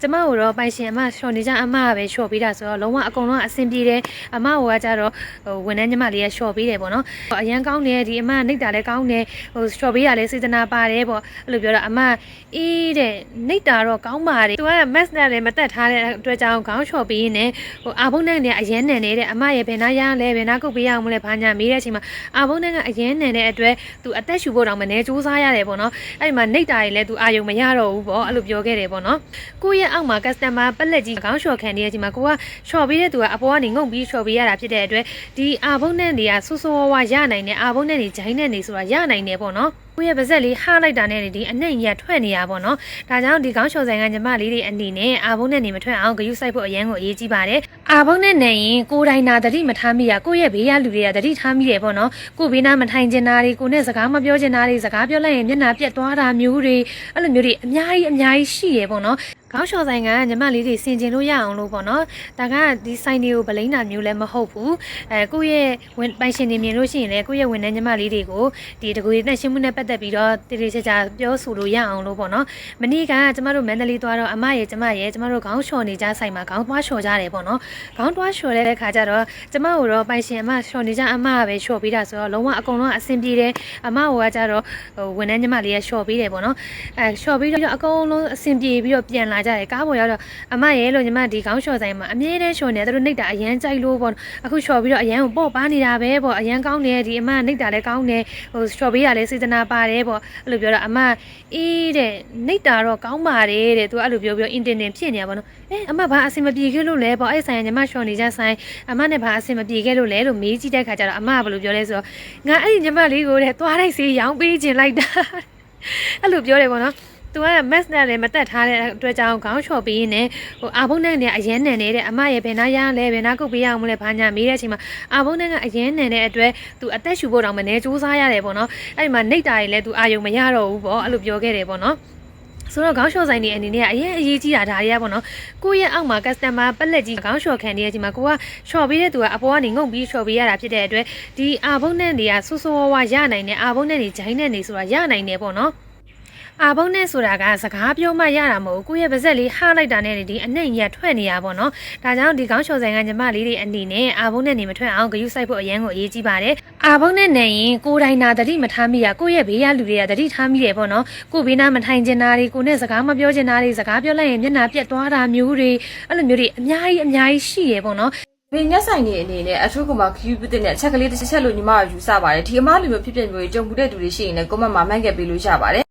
ကျမတို့တော့ပိုင်ရှင်အမရှော်နေကြအမကပဲရှော်ပေးတာဆိုတော့လုံးဝအကုန်လုံးအဆင်ပြေတယ်အမကကြတော့ဟိုဝန်ထမ်းညီမလေးကရှော်ပေးတယ်ပေါ့နော်အရန်ကောင်းတယ်ဒီအမနှိပ်တာလည်းကောင်းတယ်ဟိုရှော်ပေးတာလည်းစေတနာပါတယ်ပေါ့အဲ့လိုပြောတော့အမအေးတဲ့နှိပ်တာတော့ကောင်းပါတယ်သူက mask နဲ့လည်းမတက်ထားတဲ့အတွက်ကြောင့်ခေါင်းရှော်ပေးရင်လည်းဟိုအာဘုံနဲ့လည်းအရန်နန်နေတဲ့အမရဲ့ဘယ်နာရလဲဘယ်နာကုတ်ပေးရအောင်မလဲဘာညာမေးတဲ့အချိန်မှာအာဘုံနဲ့ကအရန်နန်တဲ့အတွက်သူအသက်ရှူဖို့တောင်မနေစူးစားရတယ်ပေါ့နော်အဲ့ဒီမှာနှိပ်တာတွေလည်းသူအာယုံမရတော့ဘူးပေါ့အဲ့လိုပြောခဲ့တယ်ပေါ့နော်ကိုယ့်ရဲ့အောက်မှာ customer ပလက်ကြီးခေါင်းလျှော်ခံနေတဲ့အချိန်မှာကိုကလျှော်ပေးတဲ့သူကအပေါ်ကနေငုံပြီးလျှော်ပေးရတာဖြစ်တဲ့အတွက်ဒီအာဘုံနဲ့တွေကဆူဆူဝါးဝါရနိုင်တယ်အာဘုံနဲ့တွေဂျိုင်းနဲ့နေဆိုတာရနိုင်တယ်ပေါ့နော်ကိုယ့်ရဲ့ပါဇက်လေးဟားလိုက်တာနဲ့ဒီအနှိမ့်ရထွက်နေရပါတော့။ဒါကြောင့်ဒီကောင်းချော်ဆိုင်ကညီမလေးတွေအနေနဲ့အာဘုံနဲ့နေမထွက်အောင်ဂယုစိုက်ဖို့အရန်ကိုအရေးကြီးပါတယ်။အာဘုံနဲ့နေရင်ကိုယ်တိုင်နာတတိမထားမိရကိုယ့်ရဲ့ဘေးရလူတွေကတတိထားမိတယ်ပေါ့နော်။ကိုယ်ဘေးနာမထိုင်ကျင်တာတွေကိုနဲ့စကားမပြောကျင်တာတွေစကားပြောလိုက်ရင်မျက်နှာပြက်သွားတာမျိုးတွေအဲ့လိုမျိုးတွေအများကြီးအများကြီးရှိရပေါ့နော်။ ခေါင်းလျှော်ဆိုင်ကညီမလေးတွေဆင်ကျင်လို့ရအောင်လို့ပေါ့နော်။ဒါကဒီဆိုင်တွေကိုဗလိမ့်တာမျိုးလည်းမဟုတ်ဘူး။အဲကိုယ့်ရဲ့ဝင်ပိုင်ရှင်တွေမြင်လို့ရှိရင်လည်းကိုယ့်ရဲ့ဝန်ထမ်းညီမလေးတွေကိုဒီတကူတွေနဲ့ရှင်းမှုနဲ့ပတ်သက်ပြီးတော့တည်တည်ချာချာပြောဆိုလို့ရအောင်လို့ပေါ့နော်။မနေ့ကကျမတို့မန္တလေးသွားတော့အမရဲ့ကျမရဲ့ကျမတို့ခေါင်းလျှော်နေကြဆိုင်မှာခေါင်းသွားလျှော်ကြတယ်ပေါ့နော်။ခေါင်းသွားလျှော်တဲ့ခါကျတော့ကျမတို့တော့ပိုင်ရှင်အမလျှော်နေကြအမကပဲလျှော်ပေးတာဆိုတော့လုံးဝအကုန်လုံးအဆင်ပြေတယ်။အမကကျတော့ဟိုဝန်ထမ်းညီမလေးရဲ့လျှော်ပေးတယ်ပေါ့နော်။အဲလျှော်ပြီးတော့အကုန်လုံးအဆင်ပြေပြီးတော့ပြန်လာကြတယ်ကားပေါ်ရောက်တော့အမရဲ့လို့ညီမဒီခေါင်းလျှော်ဆိုင်မှာအမြဲတမ်းလျှော်နေတယ်သူတို့နှိပ်တာအရန်ကြိုက်လို့ပေါ့အခုလျှော်ပြီးတော့အရန်ကိုပေါ့ပါနေတာပဲပေါ့အရန်ကောင်းတယ်ဒီအမနှိပ်တာလည်းကောင်းတယ်ဟိုလျှော်ပေးတာလည်းစေတနာပါတယ်ပေါ့အဲ့လိုပြောတော့အမအေးတဲ့နှိပ်တာတော့ကောင်းပါတယ်တဲ့သူကအဲ့လိုပြောပြောအင်တင်တင်ဖြစ်နေတာပေါ့နော်အဲအမဘာအဆင်မပြေခဲ့လို့လဲပေါ့အဲ့ဆိုင်ကညီမလျှော်နေကြဆိုင်အမနဲ့ဘာအဆင်မပြေခဲ့လို့လဲလို့မေးကြည့်တဲ့ခါကျတော့အမကဘယ်လိုပြောလဲဆိုတော့ငါအဲ့ဒီညီမလေးကိုတဲ့သွားလိုက်စေးရောင်းပေးခြင်းလိုက်တာအဲ့လိုပြောတယ်ပေါ့နော် သူက mask နဲ့လည်းမတက်ထားတဲ့အတွက်ကြောင့်ခေါင်းလျှော်ပေးရင်းနဲ့ဟိုအာဘုံနဲ့ကအရန်နန်နေတဲ့အမရဲ့ဘယ်နာရလဲဘယ်နာကုတ်ပေးရအောင်မလဲဘာညာမေးတဲ့အချိန်မှာအာဘုံနဲ့ကအရန်နန်တဲ့အတွက်သူအသက်ရှူဖို့တောင်မနေစူးစားရတယ်ပေါ့နော်အဲ့ဒီမှာနှိပ်တာတွေလည်းသူအာယုံမရတော့ဘူးပေါ့အဲ့လိုပြောခဲ့တယ်ပေါ့နော်ဆိုတော့ခေါင်းလျှော်ဆိုင်တွေအနေနဲ့ကအရင်အရေးကြီးတာဒါတွေကပေါ့နော်ကိုယ့်ရဲ့အောက်မှာ customer ပလက်ကြီးခေါင်းလျှော်ခံနေတဲ့အချိန်မှာကိုကလျှော်ပေးတဲ့သူကအပေါ်ကနေငုံပြီးလျှော်ပေးရတာဖြစ်တဲ့အတွက်ဒီအာဘုံနဲ့တွေကဆူဆူဝါးဝါရနိုင်တယ်အာဘုံနဲ့တွေဂျိုင်းနဲ့နေဆိုတာရနိုင်တယ်ပေါ့နော် အာဘုံနဲ့ဆိုတာကစကားပြောမှရတာမဟုတ်ကိုယ့်ရဲ့ပါဇက်လေးဟားလိုက်တာနဲ့ဒီအနှိမ့်ရထွက်နေရပါတော့ဒါကြောင့်ဒီကောင်းချော်ဆိုင်ကညီမလေးတွေအနေနဲ့အာဘုံနဲ့နေမထွက်အောင်ဂယုစိုက်ဖို့အရန်ကိုအရေးကြီးပါတယ်အာဘုံနဲ့နေရင်ကိုယ်တိုင်နာတတိမထားမိရကိုယ့်ရဲ့ဘေးရလူတွေကတတိထားမိတယ်ပေါ့နော်ကိုယ်ဘေးနာမထိုင်ကျင်တာတွေကိုနဲ့စကားမပြောကျင်တာတွေစကားပြောလိုက်ရင်မျက်နှာပြက်သွားတာမျိုးတွေအဲ့လိုမျိုးတွေအများကြီးအများကြီးရှိရပေါ့နော်ဒီညက်ဆိုင်နေအနေနဲ့အထူးကမှခယူပစ်တဲ့အချက်ကလေးတစ်ချက်ချက်လို့ညီမကယူဆပါတယ်ဒီအမားလူမျိုးဖြစ်ဖြစ်မျိုးကြီးကြုံမှုတဲ့သူတွေရှိရင်လည်းကွန်မန့်မှာမှန်ခဲ့ပေးလို့ရပါတယ်